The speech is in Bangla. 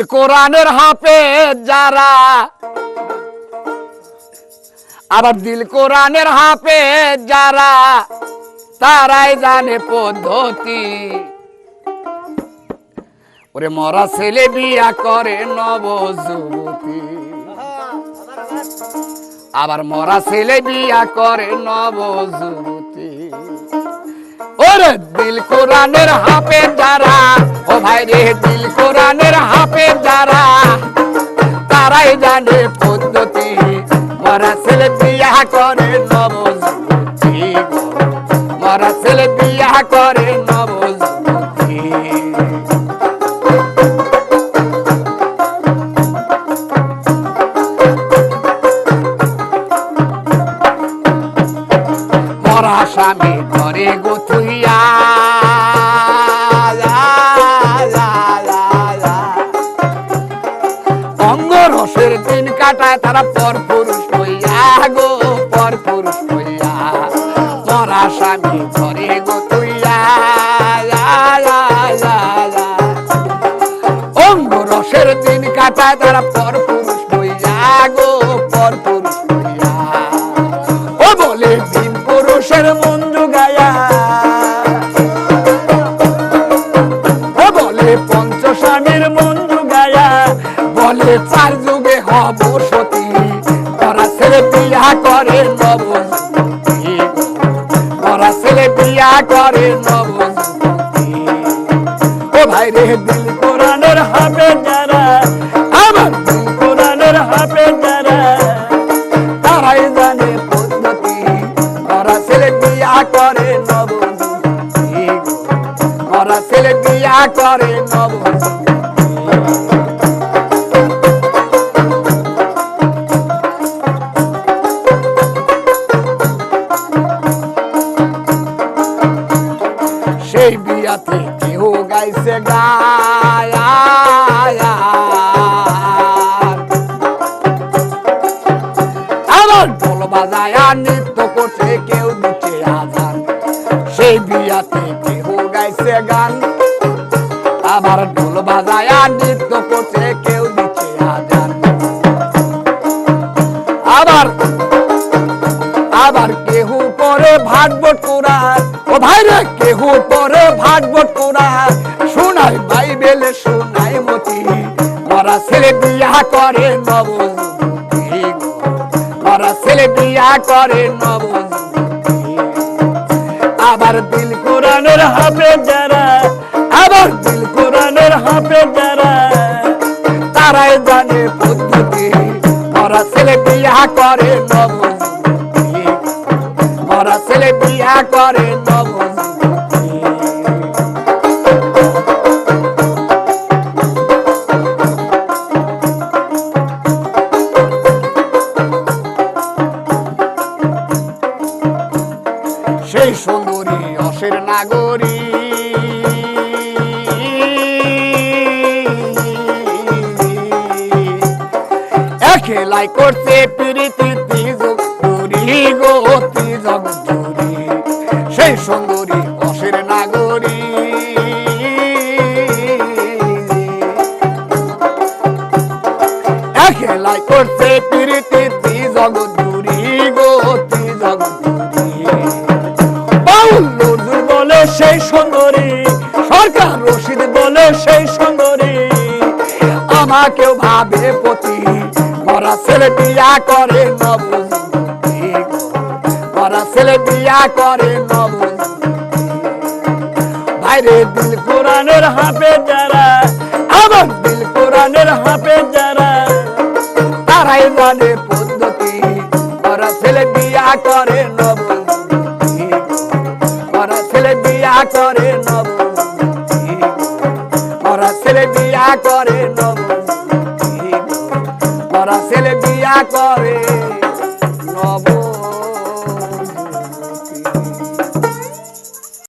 দিল কোরআনের হাফে যারা। আবার দিল কোরআনের হাফে যারা, তারাই জানে পদ্ধতি। ওরে মরা ছেলে বিয়া করে নব যুবতী আবার মরা ছেলে বিয়া করে নব যুবতী ওরে দিল কোরআনের হাফে যারা, ও ভাই রে দিল কোরআনের হাফে যারা তারাই জানে পদ্ধতি মরা ছেলে বিয়া করে নব যুবতী গো। মরা ছেলে বিয়া করে নব মরা স্বামী ঘরে গুথুইয়া অঙ্গ রসের দিন কাটায় তারা পর পুরুষ হইয়া গো পর পুরুষ হইয়া। মরা স্বামী ঘরে গুথুইয়া অঙ্গ রসের দিন কাটায় তারা পর পুরুষ হইয়া গো পর পুরুষ বলে চার যুগে হব সতী। তারা ছেলে বিয়া করে নব। তারা ছেলে বিয়া করে নব। ও ভাই রে, দিল কোরআনের হাবে যারা, আমার দিল কোরআনের হাবে যারা, তারাই জানে পদ্ধতি। তারা ছেলে বিয়া করে নব। তারা ছেলে বিয়া করে নব। সেই কেউ গাইছে গায়া আবার ঢোল বাজায় নৃত্য করছে কেউ দিচ্ছে আজান। সেই বিয়াতে কেউ গাইছে গান। আবার ঢোল বাজায় নৃত্য করছে কেউ দিচ্ছে আজান। আবার আবার কেহু পরে ভাগবত কোরআন ও ভাই রে ভাগবত কোরআন বাইবেলে, শোনাই মতি। মরা ছেলে বিয়া করে নব মরা ছেলে বিয়া করে নব আবার দিল কোরআনের হাফে যারা, আবার দিল কোরআনের হাফে যারা, তারাই জানে পদ্ধতি। মরা ছেলে বিয়া করে নব মরা ছেলে বিয়া করে নব সেই সুন্দরী অসের নাগরী। একেলাই করছে প্রীতি তিজগরি গো তিজগরি সেই সুন্দরী অসের নাগরী। একেলাই করছে প্রীতি সেই সুন্দরী সরকার রশিদ বলে সেই সুন্দরী আমাকেও ভাবে পতি মরা ছেলে বিয়া করে নব মরা ছেলে বিয়া করে নব ভাইরে দিল কোরআনের হাফে যারা, আমার দিল কোরআনের হাফে যারা। তারাই জানে পদ্ধতি মরা ছেলে বিয়া করে করে নবী মরা ছেলে বিয়া করে নবী মরা ছেলে বিয়া করে নবী